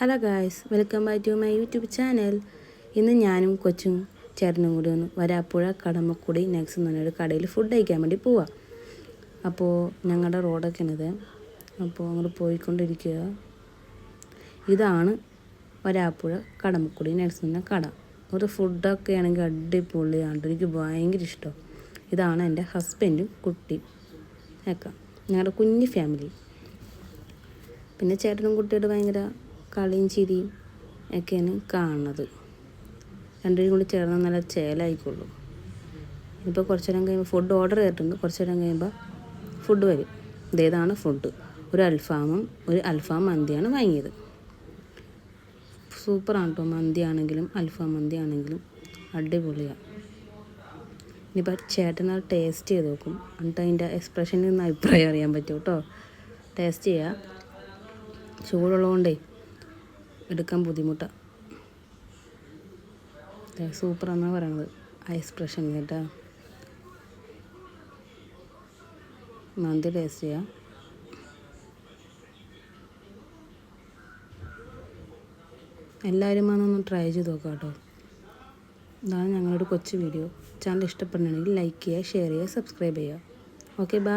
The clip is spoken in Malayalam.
Hello guys welcome back to my YouTube channel. ഇന്ന് ഞാനും കൊച്ചും ചേട്ടനും കൂടി ഒന്ന് വരാപ്പുഴ കടമക്കുടി നെക്സ് എന്ന് പറഞ്ഞൊരു കടയിൽ ഫുഡ് കഴിക്കാൻ വേണ്ടി പോവാം. അപ്പോൾ ഞങ്ങളുടെ റോഡൊക്കെ ഇത് അപ്പോൾ അങ്ങോട്ട് പോയിക്കൊണ്ടിരിക്കുക ഇതാണ് വരാപ്പുഴ കടമക്കുടി നെക്സ് എന്ന കട. ഒരു ഫുഡൊക്കെ ആണെങ്കിൽ അടിപൊളിയാണ് എനിക്ക് ഭയങ്കര ഇഷ്ടം. ഇതാണ് എന്റെ ഹസ്ബൻഡും കുട്ടി ഒക്കെ. ഞങ്ങളുടെ കുഞ്ഞു ഫാമിലി പിന്നെ ചേട്ടനും കുട്ടിയോട് ഭയങ്കര കളിയും ചിരിയും ഒക്കെയാണ് കാണുന്നത്. രണ്ടുപേരും കൂടി ചേർന്ന് നല്ല ചേലായിക്കോളൂ ഇപ്പോൾ കുറച്ച് നേരം കഴിയുമ്പോൾ ഫുഡ് ഓർഡർ ചെയ്തിട്ടുണ്ട്. കുറച്ച് നേരം കഴിയുമ്പോൾ ഫുഡ് വരും. ഇതേതാണ് ഫുഡ് ഒരു അൽഫാമും ഒരു അൽഫാം മന്തിയാണ് വാങ്ങിയത്. സൂപ്പറാണ് കേട്ടോ മന്തി ആണെങ്കിലും അൽഫാം മന്തി ആണെങ്കിലും അടിപൊളിയാണ് ഇനിയിപ്പോൾ ചേട്ടനാ ടേസ്റ്റ് ചെയ്ത് നോക്കും. എന്നിട്ട് അതിന്റെ എക്സ്പ്രഷനിൽ നിന്ന് അഭിപ്രായം അറിയാൻ പറ്റും കേട്ടോ ടേസ്റ്റ് ചെയ്യുക ചൂടുള്ളതുകൊണ്ടേ എടുക്കാൻ ബുദ്ധിമുട്ടാണ് സൂപ്പറാണെന്നാണ് പറയണത്. എക്സ്പ്രഷൻ കേട്ടോ മന്തി ടേസ്റ്റ് ചെയ്യാം. എല്ലാവരും വന്നൊന്ന് ട്രൈ ചെയ്ത് നോക്കാം കേട്ടോ. ഇതാണ് ഞങ്ങളുടെ കൊച്ചു വീഡിയോ ചാനൽ ഇഷ്ടപ്പെടുകയാണെങ്കിൽ ലൈക്ക് ചെയ്യുക ഷെയർ ചെയ്യുക സബ്സ്ക്രൈബ് ചെയ്യുക. Okay bye